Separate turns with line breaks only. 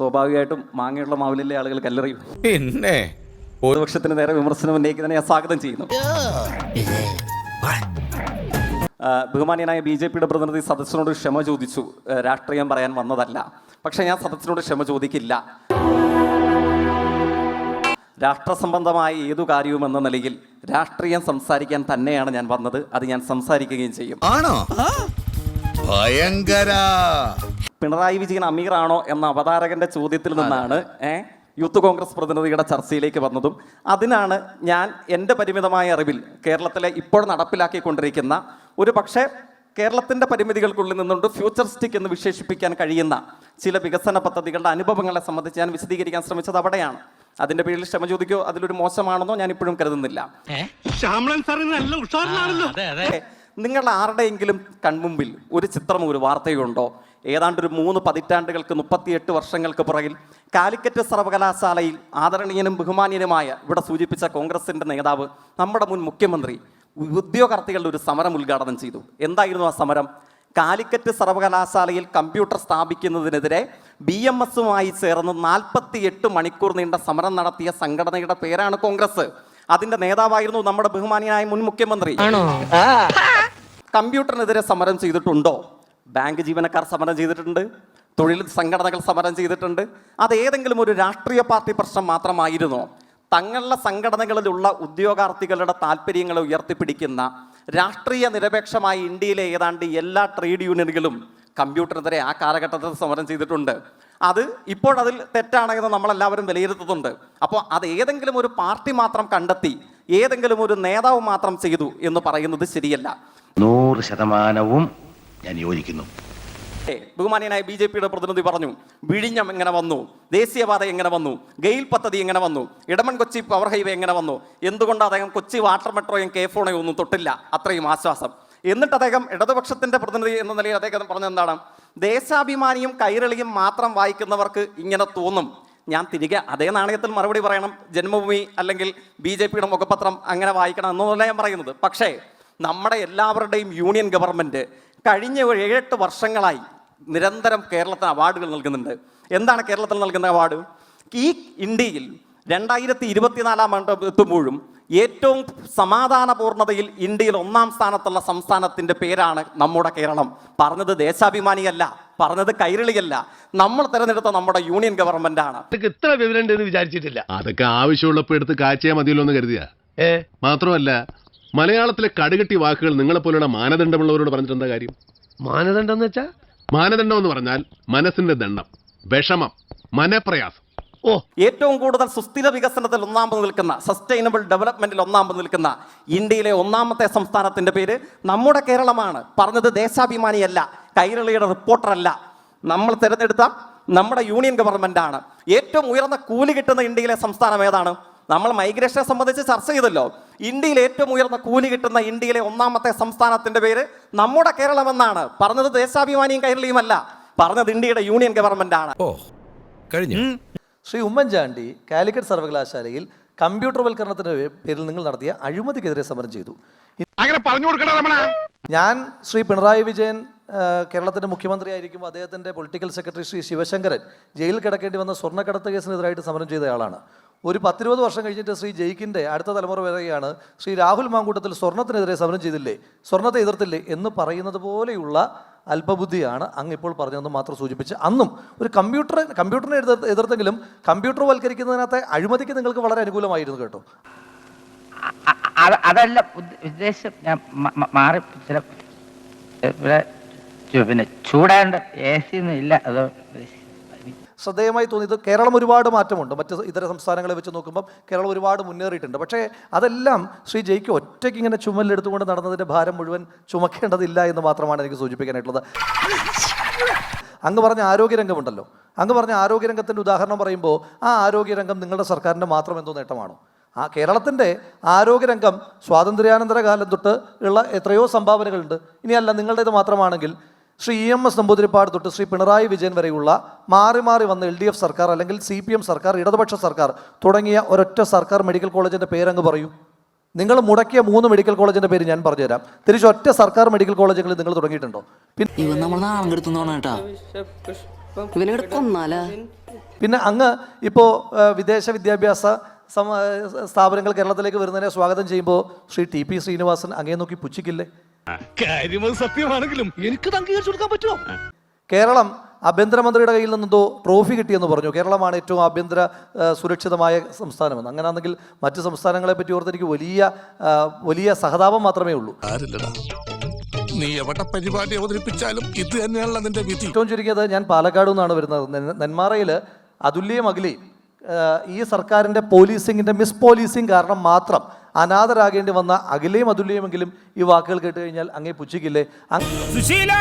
സ്വാഭാവികമായിട്ടും മാങ്ങയുള്ള മാവിലെ ആളുകൾ കല്ലെറിയും.
പിന്നെ?
പ്രതിപക്ഷത്തിന് നേരെ വിമർശനം ഉന്നയിക്കുന്നതിനെ ഞാൻ സ്വാഗതം ചെയ്യുന്നു. ആ, ബഹുമാന്യനായ ബി ജെ പിയുടെ പ്രതിനിധി സദസ്സിനോട് ക്ഷമ ചോദിച്ചു. രാഷ്ട്രീയം പറയാൻ വന്നതല്ല. പക്ഷെ ഞാൻ സദസ്സിനോട് ക്ഷമ ചോദിക്കില്ല. രാഷ്ട്രസംബന്ധമായ ഏതു കാര്യവും എന്ന നിലയിൽ രാഷ്ട്രീയം സംസാരിക്കാൻ തന്നെയാണ് ഞാൻ വന്നത്. അത് ഞാൻ സംസാരിക്കുകയും ചെയ്യും.
ആണോ? ഭയങ്കര.
പിണറായി വിജയൻ അമീറാണോ എന്ന അവതാരകന്റെ ചോദ്യത്തിൽ നിന്നാണ് ഏ യൂത്ത് കോൺഗ്രസ് പ്രതിനിധിയുടെ ചർച്ചയിലേക്ക് വന്നതും. അതിനാണ് ഞാൻ എന്റെ പരിമിതമായ അറിവിൽ കേരളത്തിലെ ഇപ്പോൾ നടപ്പിലാക്കിക്കൊണ്ടിരിക്കുന്ന ഒരു പക്ഷേ കേരളത്തിന്റെ പരിമിതികൾക്കുള്ളിൽ നിന്നുകൊണ്ട് ഫ്യൂച്ചറിസ്റ്റിക് എന്ന് വിശേഷിപ്പിക്കാൻ കഴിയുന്ന ചില വികസന പദ്ധതികളുടെ അനുഭവങ്ങളെ സംബന്ധിച്ച് ഞാൻ വിശദീകരിക്കാൻ ശ്രമിച്ചത് അവിടെയാണ്. അതിന്റെ പേരിൽ ക്ഷമ ചോദിക്കോ അതിലൊരു മോശമാണെന്നോ ഞാൻ ഇപ്പോഴും കരുതുന്നില്ല. നിങ്ങളുടെ ആരുടെയെങ്കിലും കൺമുമ്പിൽ ഒരു ചിത്രമോ ഒരു വാർത്തയോ ഉണ്ടോ ഏതാണ്ട് ഒരു മൂന്ന് പതിറ്റാണ്ടുകൾക്ക് മുപ്പത്തിയെട്ട് വർഷങ്ങൾക്ക് പുറകിൽ കാലിക്കറ്റ് സർവകലാശാലയിൽ ആദരണീയനും ബഹുമാനീയനുമായ ഇവിടെ സൂചിപ്പിച്ച കോൺഗ്രസിന്റെ നേതാവ് നമ്മുടെ മുൻ മുഖ്യമന്ത്രി ഉദ്യോഗാർത്ഥികളുടെ ഒരു സമരം ഉദ്ഘാടനം ചെയ്തു. എന്തായിരുന്നു ആ സമരം? കാലിക്കറ്റ് സർവകലാശാലയിൽ കമ്പ്യൂട്ടർ സ്ഥാപിക്കുന്നതിനെതിരെ ബി എം എസുമായി ചേർന്ന് നാൽപ്പത്തിയെട്ട് മണിക്കൂർ നീണ്ട സമരം നടത്തിയ സംഘടനയുടെ പേരാണ് കോൺഗ്രസ്. അതിന്റെ നേതാവായിരുന്നു നമ്മുടെ ബഹുമാനിയായ മുൻ മുഖ്യമന്ത്രി. കമ്പ്യൂട്ടറിനെതിരെ സമരം ചെയ്തിട്ടുണ്ടോ? ബാങ്ക് ജീവനക്കാർ സമരം ചെയ്തിട്ടുണ്ട് തൊഴിൽ സംഘടനകൾ സമരം ചെയ്തിട്ടുണ്ട്. അത് ഏതെങ്കിലും ഒരു രാഷ്ട്രീയ പാർട്ടി പ്രശ്നം മാത്രമായിരുന്നോ? തങ്ങളുടെ സംഘടനകളിലുള്ള ഉദ്യോഗാർത്ഥികളുടെ താല്പര്യങ്ങളെ ഉയർത്തിപ്പിടിക്കുന്ന രാഷ്ട്രീയ നിരപേക്ഷമായ ഇന്ത്യയിലെ ഏതാണ്ട് എല്ലാ ട്രേഡ് യൂണിയനുകളും കമ്പ്യൂട്ടറിനെതിരെ ആ കാലഘട്ടത്തിൽ സമരം ചെയ്തിട്ടുണ്ട്. അത് ഇപ്പോഴതിൽ തെറ്റാണെന്ന് നമ്മളെല്ലാവരും വിലയിരുത്തുന്നുണ്ട്. അപ്പോൾ അത് ഏതെങ്കിലും ഒരു പാർട്ടി മാത്രം കണ്ടെത്തി ഏതെങ്കിലും ഒരു നേതാവ് മാത്രം ചെയ്തു എന്ന് പറയുന്നത് ശരിയല്ല.
നൂറ് ശതമാനവും ഞാൻ യോജിക്കുന്നു.
ബഹുമാന്യനായ ബി ജെ പിയുടെ പ്രതിനിധി പറഞ്ഞു വിഴിഞ്ഞം എങ്ങനെ വന്നു? ദേശീയപാത എങ്ങനെ വന്നു? ഗെയിൽ പദ്ധതി എങ്ങനെ വന്നു? ഇടമൺ കൊച്ചി പവർ ഹൈവേ എങ്ങനെ വന്നു? എന്തുകൊണ്ട് അദ്ദേഹം കൊച്ചി വാട്ടർ മെട്രോയും കെ ഫോണയും ഒന്നും തൊട്ടില്ല? അത്രയും ആശ്വാസം. എന്നിട്ട് അദ്ദേഹം ഇടതുപക്ഷത്തിന്റെ പ്രതിനിധി എന്ന നിലയിൽ അദ്ദേഹം പറഞ്ഞത് എന്താണ്? ദേശാഭിമാനിയും കൈരളിയും മാത്രം വായിക്കുന്നവർക്ക് ഇങ്ങനെ തോന്നും. ഞാൻ തിരികെ അതേ നാണയത്തിൽ മറുപടി പറയണം. ജന്മഭൂമി അല്ലെങ്കിൽ ബി ജെ പിയുടെ മുഖപത്രം അങ്ങനെ വായിക്കണം എന്നല്ല ഞാൻ പറയുന്നത്. പക്ഷേ നമ്മുടെ എല്ലാവരുടെയും യൂണിയൻ ഗവൺമെന്റ് കഴിഞ്ഞ ഒരു ഏഴെട്ട് വർഷങ്ങളായി നിരന്തരം കേരളത്തിന് അവാർഡുകൾ നൽകുന്നുണ്ട്. എന്താണ് കേരളത്തിൽ നൽകുന്ന അവാർഡ്? ഈ ഇന്ത്യയിൽ രണ്ടായിരത്തി ഇരുപത്തിനാലാം ആണ്ട് എത്തുമ്പോഴും ഏറ്റവും സമാധാനപൂർണതയിൽ ഇന്ത്യയിൽ ഒന്നാം സ്ഥാനത്തുള്ള സംസ്ഥാനത്തിന്റെ പേരാണ് നമ്മുടെ കേരളം. പറഞ്ഞത് ദേശാഭിമാനിയല്ല പറഞ്ഞത് കൈരളിയല്ല. നമ്മൾ തിരഞ്ഞെടുത്ത നമ്മുടെ യൂണിയൻ ഗവൺമെന്റ് ആണ്.
ഇത്ര വിവരം എന്ന് വിചാരിച്ചിട്ടില്ല.
അതൊക്കെ ആവശ്യമുള്ളപ്പോ എടുത്ത് കാഴ്ചയാ മതിയല്ലോ എന്ന് കരുതിയ.
ഏ?
മാത്രമല്ല മലയാളത്തിലെ കടുകട്ടി വാക്കുകൾ നിങ്ങളെപ്പോലുള്ള മാനദണ്ഡമുള്ളവരോട് പറഞ്ഞിട്ട് എന്താ കാര്യം?
മാനദണ്ഡം എന്ന് വെച്ചാ?
മാനദണ്ഡം എന്ന് പറഞ്ഞാൽ മനസ്സിന്റെ ദണ്ഡം വിഷമം മനപ്രയാസം.
ഓ
ഏറ്റവും കൂടുതൽ സുസ്ഥിര വികസനത്തിൽ ഒന്നാമത് നിൽക്കുന്ന സസ്റ്റൈനബിൾ ഡെവലപ്മെന്റിൽ ഒന്നാമത് നിൽക്കുന്ന ഇന്ത്യയിലെ ഒന്നാമത്തെ സംസ്ഥാനത്തിന്റെ പേര് നമ്മുടെ കേരളമാണ്. പറഞ്ഞത് ദേശാഭിമാനിയല്ല കൈരളിയുടെ റിപ്പോർട്ടറല്ല നമ്മൾ തിരഞ്ഞെടുത്ത നമ്മുടെ യൂണിയൻ ഗവൺമെന്റ് ആണ്. ഏറ്റവും ഉയർന്ന കൂലി കിട്ടുന്ന ഇന്ത്യയിലെ സംസ്ഥാനം ഏതാണ്? നമ്മൾ മൈഗ്രേഷനെ സംബന്ധിച്ച് ചർച്ച ചെയ്തല്ലോ. ഇന്ത്യയിൽ ഏറ്റവും ഉയർന്ന കൂലി കിട്ടുന്ന ഇന്ത്യയിലെ ഒന്നാമത്തെ സംസ്ഥാനത്തിന്റെ പേര് നമ്മുടെ കേരളമെന്നാണ്. പറഞ്ഞത് ദേശാഭിമാനിയും കൈരളിയുമല്ല. പറഞ്ഞത് ഇന്ത്യയുടെ യൂണിയൻ ഗവൺമെന്റ് ആണ്
ഓ കഴിഞ്ഞു.
ശ്രീ ഉമ്മൻചാണ്ടി കാലിക്കറ്റ് സർവകലാശാലയിൽ കമ്പ്യൂട്ടർ കമ്പ്യൂട്ടർവൽക്കരണത്തിന്റെ പേരിൽ നിങ്ങൾ നടത്തിയ അഴിമതിക്കെതിരെ സമരം ചെയ്തു.
അങ്ങനെ പറഞ്ഞു
ഞാൻ ശ്രീ പിണറായി വിജയൻ കേരളത്തിന്റെ മുഖ്യമന്ത്രി ആയിരിക്കും അദ്ദേഹത്തിന്റെ പൊളിറ്റിക്കൽ സെക്രട്ടറി ശ്രീ ശിവശങ്കരൻ ജയിലിൽ കിടക്കേണ്ടി വന്ന സ്വർണക്കടത്ത് കേസിനെതിരായിട്ട് സമരം ചെയ്തയാളാണ്. ഒരു പത്തിരുപത് വർഷം കഴിഞ്ഞിട്ട് ശ്രീ ജയിക്കിന്റെ അടുത്ത തലമുറ വരികയാണ് ശ്രീ രാഹുൽ മാങ്കൂട്ടത്തിൽ സ്വർണത്തിനെതിരെ സമരം ചെയ്തില്ലേ? സ്വർണത്തെ എതിർത്തില്ലേ എന്ന് പറയുന്നത് പോലെയുള്ള അല്പബുദ്ധിയാണ് അങ്ങ് ഇപ്പോൾ പറഞ്ഞതെന്ന് മാത്രം സൂചിപ്പിച്ച്. അന്നും ഒരു കമ്പ്യൂട്ടർ കമ്പ്യൂട്ടറിനെ എതിർ എതിർത്തെങ്കിലും കമ്പ്യൂട്ടർ വൽക്കരിക്കുന്നതിനകത്തെ അഴിമതിക്ക് നിങ്ങൾക്ക് വളരെ അനുകൂലമായിരുന്നു കേട്ടോ.
അതല്ല ഉദ്ദ- ഉദ്ദേശം ഞാൻ മാറി ചില പിന്നെ ചൂടാണ്ട് എ സി ഒന്നും ഇല്ല അതോ
ശ്രദ്ധേയമായി തോന്നിയത് കേരളം ഒരുപാട് മാറ്റമുണ്ട്. മറ്റ് ഇതര സംസ്ഥാനങ്ങളെ വെച്ച് നോക്കുമ്പോൾ കേരളം ഒരുപാട് മുന്നേറിയിട്ടുണ്ട്. പക്ഷേ അതെല്ലാം ശ്രീ ജയിക്ക് ഒറ്റയ്ക്ക് ഇങ്ങനെ ചുമലിലെടുത്തുകൊണ്ട് നടന്നതിന്റെ ഭാരം മുഴുവൻ ചുമക്കേണ്ടതില്ല എന്ന് മാത്രമാണ് എനിക്ക് സൂചിപ്പിക്കാനായിട്ടുള്ളത്. അങ്ങ് പറഞ്ഞ ആരോഗ്യരംഗമുണ്ടല്ലോ. അങ്ങ് പറഞ്ഞ ആരോഗ്യരംഗത്തിന്റെ ഉദാഹരണം പറയുമ്പോൾ ആ ആരോഗ്യരംഗം നിങ്ങളുടെ സർക്കാരിന്റെ മാത്രം എന്തോ നേട്ടമാണോ? ആ കേരളത്തിന്റെ ആരോഗ്യരംഗം സ്വാതന്ത്ര്യാനന്തര കാലം തൊട്ട് ഉള്ള എത്രയോ സംഭാവനകളുണ്ട്. ഇനിയല്ല നിങ്ങളുടേത് മാത്രമാണെങ്കിൽ Shri E M S Namboodiripad തൊട്ട് ശ്രീ പിണറായി വിജയൻ വരെയുള്ള മാറി മാറി വന്ന എൽ ഡി എഫ് സർക്കാർ അല്ലെങ്കിൽ സി പി എം സർക്കാർ ഇടതുപക്ഷ സർക്കാർ തുടങ്ങിയ ഒരൊറ്റ സർക്കാർ മെഡിക്കൽ കോളേജിന്റെ പേരങ്ങ് പറയൂ. നിങ്ങൾ മുടക്കിയ മൂന്ന് മെഡിക്കൽ കോളേജിന്റെ പേര് ഞാൻ പറഞ്ഞുതരാം. തിരിച്ച് ഒറ്റ സർക്കാർ മെഡിക്കൽ കോളേജുകളിൽ നിങ്ങൾ തുടങ്ങിയിട്ടുണ്ടോ? പിന്നെ അങ്ങ് ഇപ്പോൾ വിദേശ വിദ്യാഭ്യാസ സ്ഥാപനങ്ങൾ കേരളത്തിലേക്ക് വരുന്നതിനെ സ്വാഗതം ചെയ്യുമ്പോൾ ശ്രീ ടി പി ശ്രീനിവാസൻ അങ്ങേ നോക്കി പുച്ഛിക്കില്ലേ?
കാര്യം അത് സത്യമാണെങ്കിലും എനിക്ക് അംഗീകരിച്ചു കൊടുക്കാൻ പറ്റുമോ?
കേരളം ആഭ്യന്തരമന്ത്രിയുടെ കയ്യിൽ നിന്നെന്തോ ട്രോഫി കിട്ടിയെന്ന് പറഞ്ഞു. കേരളമാണ് ഏറ്റവും ആഭ്യന്തര സുരക്ഷിതമായ സംസ്ഥാനമെന്ന്. അങ്ങനെയാണെങ്കിൽ മറ്റ് സംസ്ഥാനങ്ങളെ പറ്റി ഓർത്ത് എനിക്ക് വലിയ വലിയ സഹതാപം മാത്രമേ ഉള്ളൂ.
ആരില്ലടാ? നീ എവിടെ പരിപാടി അവതരിപ്പിച്ചാലും ഇത് തന്നെയാണല്ലോ നിന്റെ വിധി.
ഏറ്റവും ചുരുങ്ങിയത് ഞാൻ പാലക്കാട് നിന്നാണ് വരുന്നത്. നെന്മാറയിൽ അതുല്യം അഖിലയും ഈ സർക്കാരിന്റെ പോലീസിങ്ങിന്റെ മിസ് പോലീസിങ് കാരണം മാത്രം അനാഥരാകേണ്ടി വന്ന അഖിലയും അതുല്യമെങ്കിലും ഈ വാക്കുകൾ കേട്ട് കഴിഞ്ഞാൽ അങ്ങേ പുച്ഛിക്കില്ലേ?
സുശീല!